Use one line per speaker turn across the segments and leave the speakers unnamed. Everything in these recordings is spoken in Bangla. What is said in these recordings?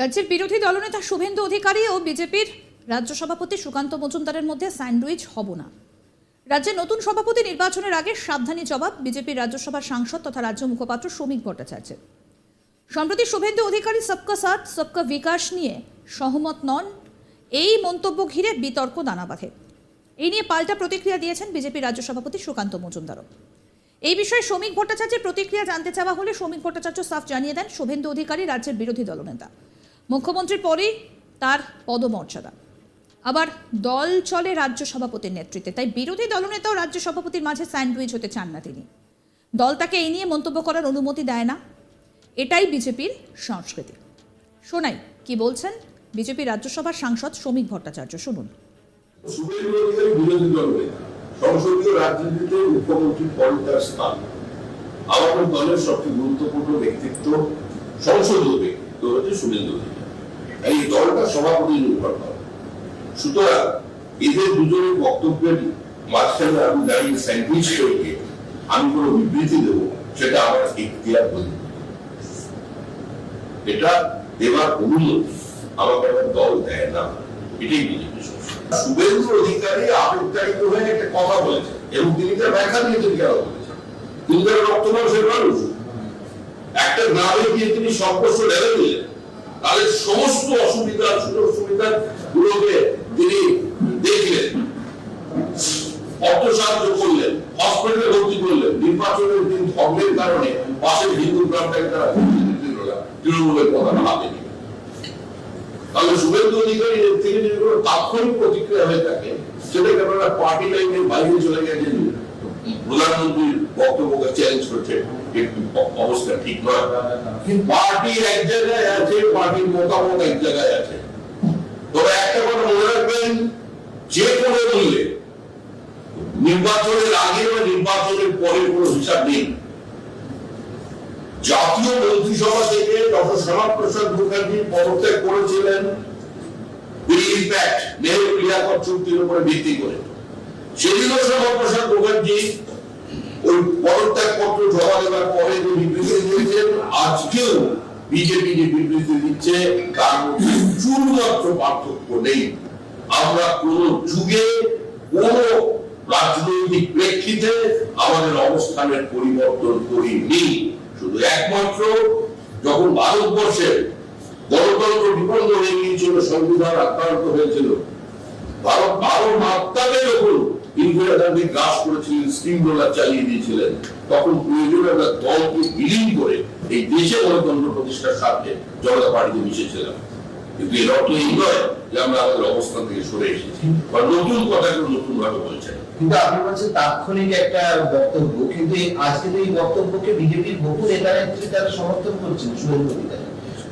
রাজ্যের বিরোধী দলনেতা শুভেন্দু অধিকারী ও বিজেপির রাজ্য সভাপতি সুকান্ত মজুমদারের মধ্যে স্যান্ডউইচ হব না। রাজ্যের নতুন সভাপতি নির্বাচনের আগে সাবধানী জবাব বিজেপির রাজ্যসভার সাংসদ তথা রাজ্য মুখপাত্র শ্রমিক ভট্টাচার্যের সম্প্রতি শুভেন্দু অধিকারী সবকা সাথ, সবকা বিকাশ নিয়ে সহমত নন। এই মন্তব্য ঘিরে বিতর্ক দানা বাঁধে। এই নিয়ে পাল্টা প্রতিক্রিয়া দিয়েছেন বিজেপি রাজ্য সভাপতি সুকান্ত মজুমদারও। এই বিষয়ে শ্রমিক ভট্টাচার্যের প্রতিক্রিয়া জানতে চাওয়া হলে শ্রমিক ভট্টাচার্য সাফ জানিয়ে দেন শুভেন্দু অধিকারী রাজ্যের বিরোধী দলনেতা। মুখ্যমন্ত্রীর পরেই তার পদমর্যাদা। আবার দল চলে রাজ্য সভাপতির নেতৃত্বে। তাই বিরোধী দলনেতাও রাজ্য সভাপতির মাঝে স্যান্ডউইচ হতে চান না তিনি। দল তাকে এই নিয়ে মন্তব্য করার অনুমতি দেয় না। এটাই বিজেপির সংস্কৃতি। শোনাই কি বলছেন বিজেপি রাজ্যসভার সাংসদ শ্রমিক ভট্টাচার্য? শুনুন।
সংসদীয় রাজনীতিতে মুখ্যমন্ত্রীর তার স্থান। আমাদের দলের সবচেয়ে গুরুত্বপূর্ণ ব্যক্তিত্ব হচ্ছে এই দলটা সভাপতি নির্ভর করে সুতরাং এদের দুজনের বক্তব্যের মাঝখানে আমি দাঁড়িয়ে স্যান্ডউইচ তৈরি আমি কোনো বিবৃতি দেবো সেটা আমার ইতিহাস বলি এটা দেওয়ার অনুমতি আমাকে দল দেয় না, এটাই বিজেপি শুভেন্দু অধিকারী আবেগতাড়িত হয়ে একটা কথা বলেছেন এবং তিনি তার ব্যাখ্যা দিয়েছেন কেন বলেছেন? তিনি তার রক্ত মানুষের মানুষ একটা গ্রামে গিয়ে তিনি সর্বস্ব ঢেলে দিলেন। তাদের সমস্ত অসুবিধা সুযোগ সুবিধা গুলোকে তিনি দেখলেন অর্থ সাহায্য করলেন হসপিটালে ভর্তি করলেন। নির্বাচনের দিন ধর্মের কারণে পাশের হিন্দু গ্রামটাকে তারা তৃণমূলের কথা তাহলে শুভেন্দু অধিকারী তাৎক্ষণিক প্রতিক্রিয়া হয়ে থাকে, সেটাকে আপনারা পার্টি লাইনের বাইরে চলে গেছেন প্রধানমন্ত্রীর বক্তব্যকে চ্যালেঞ্জ করছে। অবস্থা ঠিক নয়। পার্টি এক জায়গায় আছে, পার্টির মতামত এক জায়গায় আছে। তবে একটা কথা মনে রাখবেন, যে কোনো মূল্যে নির্বাচনের আগে বা নির্বাচনের পরে কোনো হিসাব নেই। জাতীয় মন্ত্রিসভা থেকে ডক্টর শ্যামা প্রসাদ মুখার্জি পদত্যাগ করেছিলেন। ইম্প্যাক্ট নেহরু ক্রিয়াকর চুক্তির উপরে ভিত্তি করে। প্রেক্ষিতে আমাদের অবস্থানের পরিবর্তন করিনি। শুধু একমাত্র যখন ভারতবর্ষের গণতন্ত্র বিপন্ন হয়ে গিয়েছিল, সংবিধান আক্রান্ত হয়েছিল, ভারত বারো মাত্রাকে যখন গ্রাস করেছিলেন স্টিম রোলার চালিয়ে দিয়েছিলেন। তখন প্রয়োজন দলকে বিলীন করে এই দেশে গণতন্ত্র প্রতিষ্ঠার স্বার্থে জনতা পার্টিতে মিশেছিলাম কিন্তু এর অর্থ এই নয় যে আমরা আমাদের অবস্থান থেকে সরে এসেছি, বা নতুন নতুন ভাবে বলছেন।
কিন্তু আপনি বলছেন তাৎক্ষণিক একটা বক্তব্য, কিন্তু আজকে এই বক্তব্যকে বিজেপির বহু নেতা নেত্রী তারা সমর্থন করছেন, শুভেন্দু অধিকারী।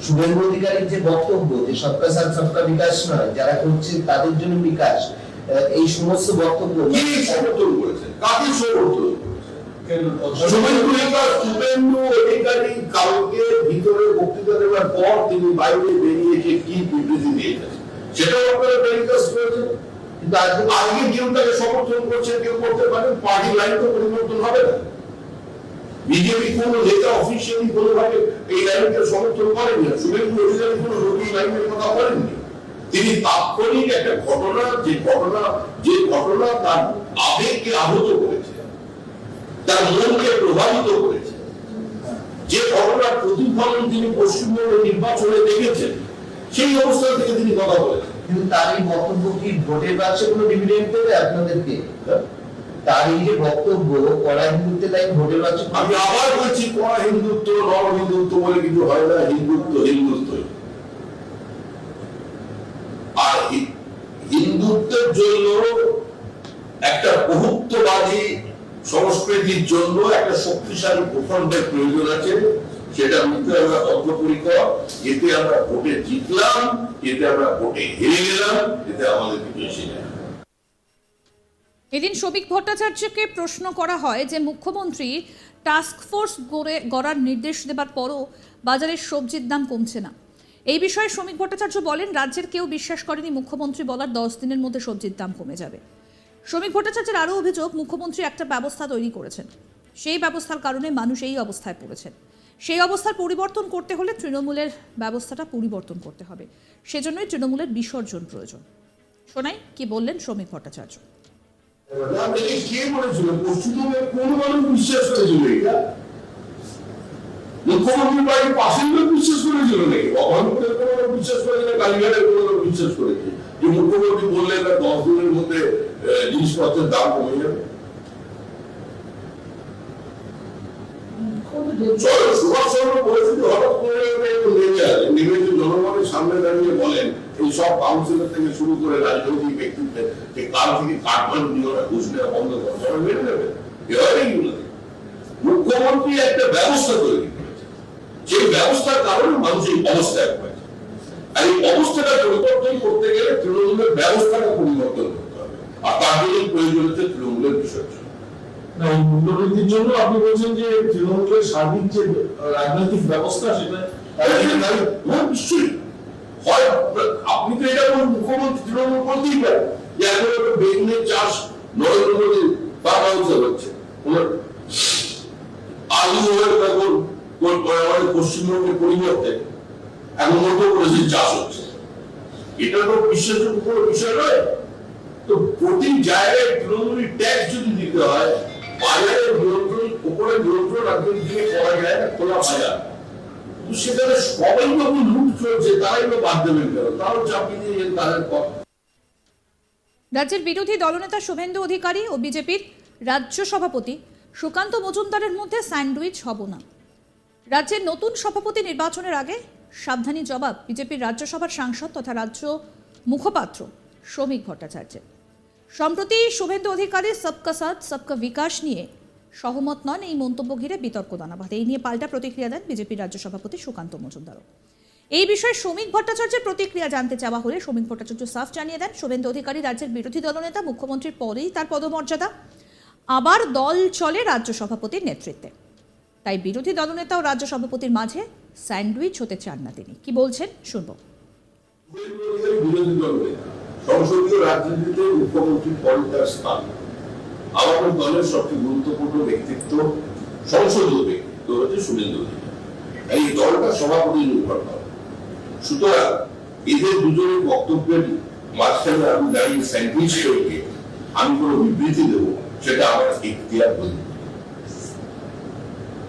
শুভেন্দু অধিকারীর যে বক্তব্য যে সবকা সাথ, সবকা বিকাশ নয়, যারা করছে তাদের জন্য বিকাশ এই সমস্ত বক্তব্য
কি সমর্থন করেছেন? কাকে সমর্থন করেছেন? শুভেন্দু অধিকার শুভেন্দু অধিকারী কালকে ভিতরে বক্তৃতা দেওয়ার পর তিনি বাইরে বেরিয়ে এসে কি বিবৃতি দিয়েছেন? সেটাও আপনারা টেলিকাস্ট করেছেন।
কিন্তু আজকে
আজকে কেউ তাকে সমর্থন করছে কেউ করতে পারেন পার্টি লাইন তো পরিবর্তন হবে না। বিজেপি কোন নেতা অফিসিয়ালি কোনোভাবে এই লাইনকে সমর্থন করেন না। শুভেন্দু অধিকারী কোন নতুন লাইনের কথা বলেননি। তিনি তাৎক্ষণিক একটা ঘটনা যে ঘটনা যে ঘটনা তার আবেগকে আহত করেছে তার মনকে প্রভাবিত করেছে। যে ঘটনার প্রতিফলন তিনি পশ্চিমবঙ্গ নির্বাচনে দেখেছেন সেই অবস্থা থেকে তিনি কথা বলেছেন।
কিন্তু তার এই বক্তব্য কি ভোটের বাক্সে কোনো ডিভিডেন্ড দেবে আপনাদেরকে? তার এই যে বক্তব্য কড়া হিন্দুত্বে তাই ভোটের বাক্সে
আমি আবার বলছি কোন হিন্দুত্ব নর হিন্দুত্ব বলে কিছু হয় না হিন্দুত্ব হিন্দুত্ব আর হি- হিন্দুত্বের জন্য, একটা বহুত্ববাদী সংস্কৃতির জন্য একটা শক্তিশালী ভূখণ্ডের প্রয়োজন আছে, সেটা মধ্যে আমরা অর্থপরিকর এতে আমরা ভোটে জিতলাম, এতে আমরা ভোটে হেরে গেলাম, এতে আমাদের না।
এদিন শ্রমিক ভট্টাচার্যকে প্রশ্ন করা হয় যে মুখ্যমন্ত্রী টাস্ক ফোর্স গড়ে, গড়ার নির্দেশ দেবার পরও বাজারের সবজির দাম কমছে না এই বিষয়ে শ্রমিক ভট্টাচার্য বলেন, রাজ্যের কেউ বিশ্বাস করেনি মুখ্যমন্ত্রী বলার দশ দিনের মধ্যে সবজির দাম কমে যাবে। শ্রমিক ভট্টাচার্যের আরও অভিযোগ, মুখ্যমন্ত্রী একটা ব্যবস্থা তৈরি করেছেন। সেই ব্যবস্থার কারণে মানুষ এই অবস্থায় পড়েছেন। সেই অবস্থার পরিবর্তন করতে হলে তৃণমূলের ব্যবস্থাটা পরিবর্তন করতে হবে। সেজন্যই তৃণমূলের বিসর্জন প্রয়োজন। শোনাই কি বললেন শ্রমিক ভট্টাচার্য?
কে বলেছিল? পশ্চিমবঙ্গের কোন মানুষ বিশ্বাস করেছিল এটা? মুখ্যমন্ত্রী বাড়ির পাশের লোক বিশ্বাস করেছিল নাকি? কোনো লোক বিশ্বাস করেছিল কালীঘাটের কোনো লোক বিশ্বাস করেছে যে মুখ্যমন্ত্রী বললেন না দশ দিনের মধ্যে জিনিসপত্রের দাম কমে যাবে। মেনে মুখ্যমন্ত্রী একটা ব্যবস্থা তৈরি। সেই ব্যবস্থার কারণে মানুষ এই অবস্থায় পড়েছে আর এই অবস্থাটা পরিবর্তন করতে গেলে তৃণমূলের ব্যবস্থাটা পরিবর্তন করতে হবে। আর তার জন্য প্রয়োজন হচ্ছে তৃণমূলের বিসর্জন
মূল্যবৃদ্ধির জন্য আপনি বলছেন যে তৃণমূলের সার্বিক যে রাজনৈতিক ব্যবস্থা সেটা
নিশ্চয়ই। হয় আপনি তো এটা মুখ্যমন্ত্রী তৃণমূল করতেই পারেন। যে এখন বেগুনের চাষ নরেন্দ্র মোদী ফার্ম হাউসে হচ্ছে ওনার আলু হয়ে এখন কোন- আমাদের এখন চাষ হচ্ছে। এটা তো বিষয় নয়। তো প্রতি জায়গায় তৃণমূলী ট্যাক্স যদি দিতে হয় বাজারের নিয়ন্ত্রণ, উপরে নিয়ন্ত্রণ দিয়ে করা যায় না খোলা বাজার। সেখানে সবাই যখন লুট চলছে তারাই তো দিয়ে তাদের
রাজ্যের বিরোধী দলনেতা শুভেন্দু অধিকারী ও বিজেপির রাজ্য সভাপতি সুকান্ত মজুমদারের মধ্যে স্যান্ডউইচ হব না। রাজ্যের নতুন সভাপতি নির্বাচনের আগে সাবধানী জবাব বিজেপির রাজ্যসভার সাংসদ তথা রাজ্য মুখপাত্র শ্রমিক ভট্টাচার্যের। সম্প্রতি শুভেন্দু অধিকারী সবকা সাথ, সবকা বিকাশ নিয়ে সহমত নন এই মন্তব্য ঘিরে বিতর্ক দানা এই নিয়ে পাল্টা প্রতিক্রিয়া দেন বিজেপির রাজ্য সভাপতি সুকান্ত মজুমদারও। এই বিষয়ে শ্রমিক ভট্টাচার্যের প্রতিক্রিয়া জানতে চাওয়া হলে শ্রমিক ভট্টাচার্য সাফ জানিয়ে দেন, শুভেন্দু অধিকারী রাজ্যের বিরোধী দলনেতা, মুখ্যমন্ত্রীর পরেই তার পদমর্যাদা। আবার দল চলে রাজ্য সভাপতির নেতৃত্বে। তাই বিরোধী দলনেতা ও রাজ্য সভাপতির মাঝে স্যান্ডউইচ হতে চান না তিনি। কি বলছেন? শুনব।
সংসদীয় রাজনীতিতে মুখ্যমন্ত্রীর পরে তার স্থান আমাদের দলের সবচেয়ে গুরুত্বপূর্ণ ব্যক্তিত্ব সংসদীয় ব্যক্তিত্ব হচ্ছে শুভেন্দু এই দলটা সভাপতি নির্ভর করে। সুতরাং এদের দুজনের বক্তব্যের মাঝখানে আমি দাঁড়িয়ে স্যান্ডউইচ তৈরি আমি কোনো বিবৃতি দেব সেটা আমার ইতিহাস বলি।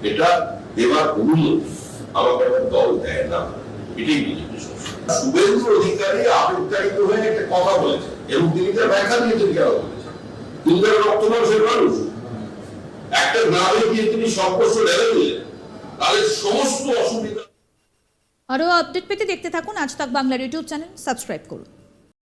এটা দেবার অনুমতি আমাকে আমার দল দেয় না। এটাই বিজেপি শুভেন্দু অধিকারী হয়ে একটা কথা বলেছে, এবং তিনি তার ব্যাখ্যা কেন তিনি তার রক্ত মানুষের মানুষ। একটা গিয়ে তিনি ঢেলে দিলেন। সমস্ত অসুবিধা
আরও আপডেট পেতে দেখতে থাকুন আজ তাক বাংলার ইউটিউব চ্যানেল। সাবস্ক্রাইব করুন।